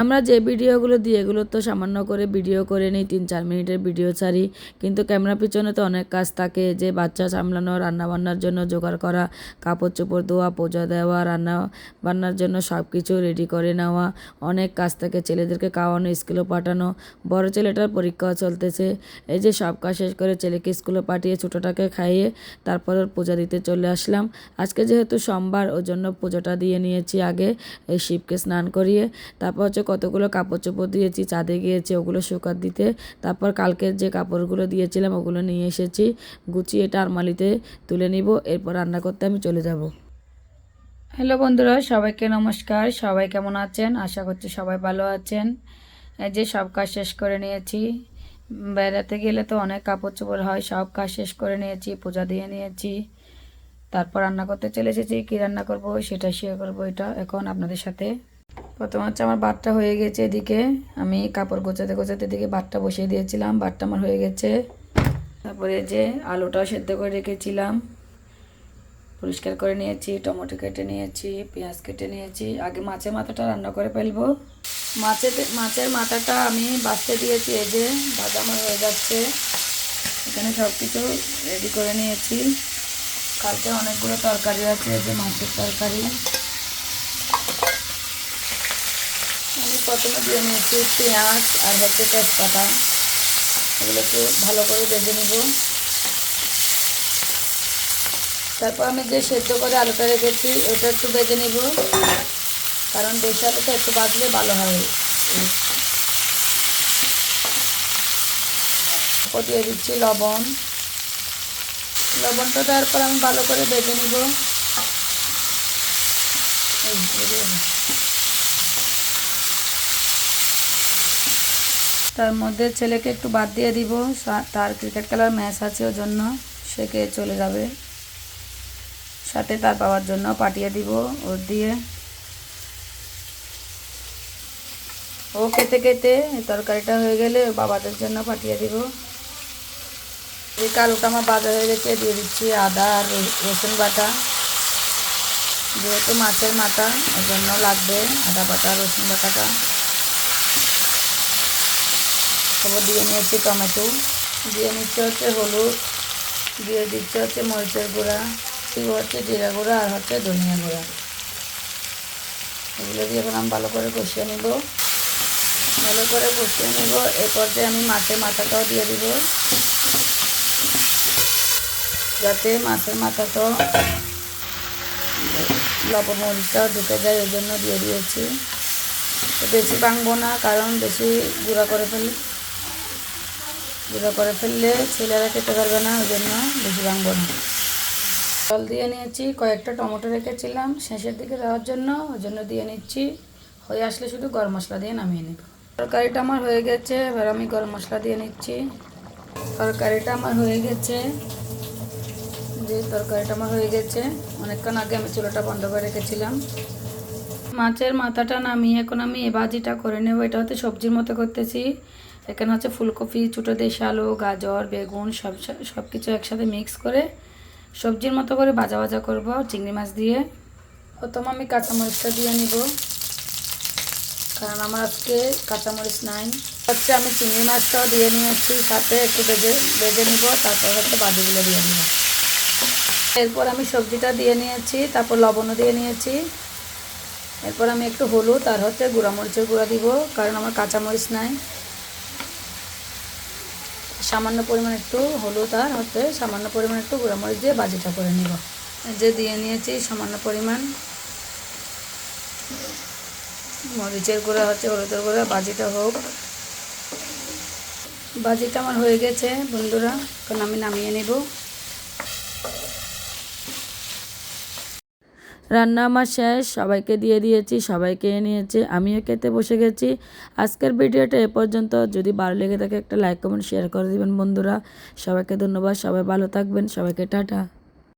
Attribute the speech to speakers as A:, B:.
A: আমরা যে ভিডিওগুলো দিই, এগুলো তো সামান্য করে ভিডিও করে নিই, তিন চার মিনিটের ভিডিও ছাড়ি। কিন্তু ক্যামেরা পিছনে তো অনেক কাজ থাকে, যে বাচ্চা সামলানো রান্না বান্নার জন্য জোগাড় করা কাপড় চোপড় ধোয়া, পূজা দেওয়া রান্না বান্নার জন্য সব কিছু রেডি করে নেওয়া, অনেক কাজ থাকে। ছেলেদেরকে খাওয়ানো, স্কুলে পাঠানো, বড় ছেলেটার পরীক্ষা চলতেছে। এই যে সব কাজ শেষ করে ছেলেকে স্কুলে পাঠিয়ে ছোটোটাকে খাইয়ে তারপর পূজা দিতে চলে আসলাম। আজকে যেহেতু সোমবার ওর জন্য পুজোটা দিয়ে নিয়েছি আগে, এই শিবকে স্নান করিয়ে, তারপর হচ্ছে কতগুলো কাপড় চোপড় দিয়েছি, চাঁদে গিয়েছি, ওগুলো শুকাত দিতে। তারপর কালকের যে কাপড়গুলো দিয়েছিলাম, ওগুলো নিয়ে এসেছি। গুছিয়ে এটা আরমালিতে তুলে নিব, এরপর রান্না করতে আমি চলে যাব। হ্যালো বন্ধুরা, সবাইকে নমস্কার। সবাই কেমন আছেন? আশা করছি সবাই ভালো আছেন। এই যে সব কাজ শেষ করে নিয়েছি। বেড়াতে গেলে তো অনেক কাপড় চোপড় হয়, সব কাজ শেষ করে নিয়েছি, পূজা দিয়ে নিয়েছি। তারপর রান্না করতে চলে এসেছি। কী রান্না করব? সেটা শেয়ার করব এটা এখন আপনাদের সাথে। প্রথম হচ্ছে আমার বাটটা হয়ে গেছে এদিকে। আমি কাপড় গোছাতে গোছাতে এদিকে বাটটা বসিয়ে দিয়েছিলাম বাটটা আমার হয়ে গেছে। তারপরে যে আলুটাও সেদ্ধ করে রেখেছিলাম। পরিষ্কার করে নিয়েছি, টমেটো কেটে নিয়েছি, পেঁয়াজ কেটে নিয়েছি। আগে মাছের মাথাটা রান্না করে ফেলব। মাছের মাছের মাথাটা আমি বাছতে দিয়েছি, এই যে আমার হয়ে যাচ্ছে। এখানে সব কিছু রেডি করে নিয়েছি। কালকে অনেকগুলো তরকারি আছে, এই যে মাছের তরকারি আমি প্রথমে দিয়ে নিয়েছি পেঁয়াজ আর হচ্ছে তেজপাতা। এগুলো একটু ভালো করে বেজে নিব। তারপর আমি যে সেদ্ধ করে আলুটা রেখেছি ওটা একটু বেজে নিব। কারণ দেশি আলুটা একটু বাজলে ভালো হয়। দিয়ে দিচ্ছি লবণ। লবণটা দেওয়ার পর আমি ভালো করে বেজে নিব এই, এই যে। তার মধ্যে ছেলেকে একটু বাদ দিয়ে দিব। তার ক্রিকেট খেলার ম্যাচ আছে ওর জন্য। সেকে চলে যাবে। সাথে তার পাওয়ার জন্য পাঠিয়ে দিব ওর দিয়ে। ও খেতে খেতে তরকারিটা হয়ে গেলে বাবাদের জন্য পাঠিয়ে দিব। এই কালুটা আমার বাজার হয়ে গেছে দিয়ে দিচ্ছি, আদা আর রসুন বাটা। যেহেতু মাছের মাথা, ওর জন্য লাগবে আদা বাটা, রসুন বাটাটা। তারপর দিয়ে নিয়েছি টমেটো। দিয়ে নিচ্ছে হচ্ছে হলুদ। দিয়ে দিচ্ছে হচ্ছে মরিচের গুঁড়া। দিব হচ্ছে জিরা গুঁড়া আর হচ্ছে ধনিয়া গুঁড়া। এগুলো দিয়ে এখন আমি ভালো করে কষিয়ে নিব। ভালো করে কষিয়ে নিব। এরপর যে আমি মাছের মাথাটাও দিয়ে দিব। যাতে মাছের মাথাটাও লবণ মরিচটাও ঢুকে যায় ওই জন্য দিয়ে দিয়েছি। বেশি ভাঙবো না, কারণ বেশি গুঁড়া করে ফেললে গুঁড়ো করে ফেললে ছেলেরা খেতে পারবে না, ওই জন্য বেশি ভাঙবো না। জল দিয়ে নিয়েছি, কয়েকটা টমেটো রেখেছিলাম শেষের দিকে দেওয়ার জন্য, ওই জন্য দিয়ে নিচ্ছি। হয়ে আসলে শুধু গরম মশলা দিয়ে নামিয়ে নেব। তরকারিটা আমার হয়ে গেছে, এবার আমি গরম মশলা দিয়ে নিচ্ছি। তরকারিটা আমার হয়ে গেছে। যে তরকারিটা আমার হয়ে গেছে, অনেকক্ষণ আগে আমি চুলোটা বন্ধ করে রেখেছিলাম। মাছের মাথাটা নামিয়ে এখন আমি এ ভাজিটা করে নেব, এটা হচ্ছে সবজির মতো করতেছি। এখানে হচ্ছে ফুলকপি ছোটো দেশি আলু গাজর, বেগুন, সব সব কিছু একসাথে মিক্স করে সবজির মতো করে ভাজা ভাজা করব চিংড়ি মাছ দিয়ে। প্রথম আমি কাঁচামরিচটা দিয়ে নিব। কারণ আমার আজকে কাঁচামরিচ নাই। হচ্ছে আমি চিংড়ি মাছটাও দিয়ে নিয়েছি, সাথে একটু বেজে বেজে নিব, তারপর হচ্ছে বাদিগুলো দিয়ে নিব। এরপর আমি সবজিটা দিয়ে নিয়েছি, তারপর লবণও দিয়ে নিয়েছি। এরপর আমি একটু হলুদ আর হচ্ছে গুঁড়া মরিচের গুঁড়া দিব, কারণ আমার কাঁচামরিচ নাই। সামান্য পরিমাণ একটু হলুদ আর হচ্ছে সামান্য পরিমাণ একটু গুঁড়ামরিচ দিয়ে বাজিটা করে নিব। যে দিয়ে নিয়েছি সামান্য পরিমাণ মরিচের গুঁড়া হচ্ছে, হলুদের গুঁড়া, বাজিটা হোক। বাজিটা আমার হয়ে গেছে বন্ধুরা কারণ আমি নামিয়ে নেব। রান্না আমার শেষ, সবাইকে দিয়ে দিয়েছি সবাইকে নিয়েছে, আমিও খেতে বসে গেছি। আজকের ভিডিওটা এ পর্যন্ত। যদি ভালো লেগে থাকে একটা লাইক কমেন্ট শেয়ার করে দিবেন বন্ধুরা। সবাইকে ধন্যবাদ, সবাই ভালো থাকবেন, সবাইকে টাটা।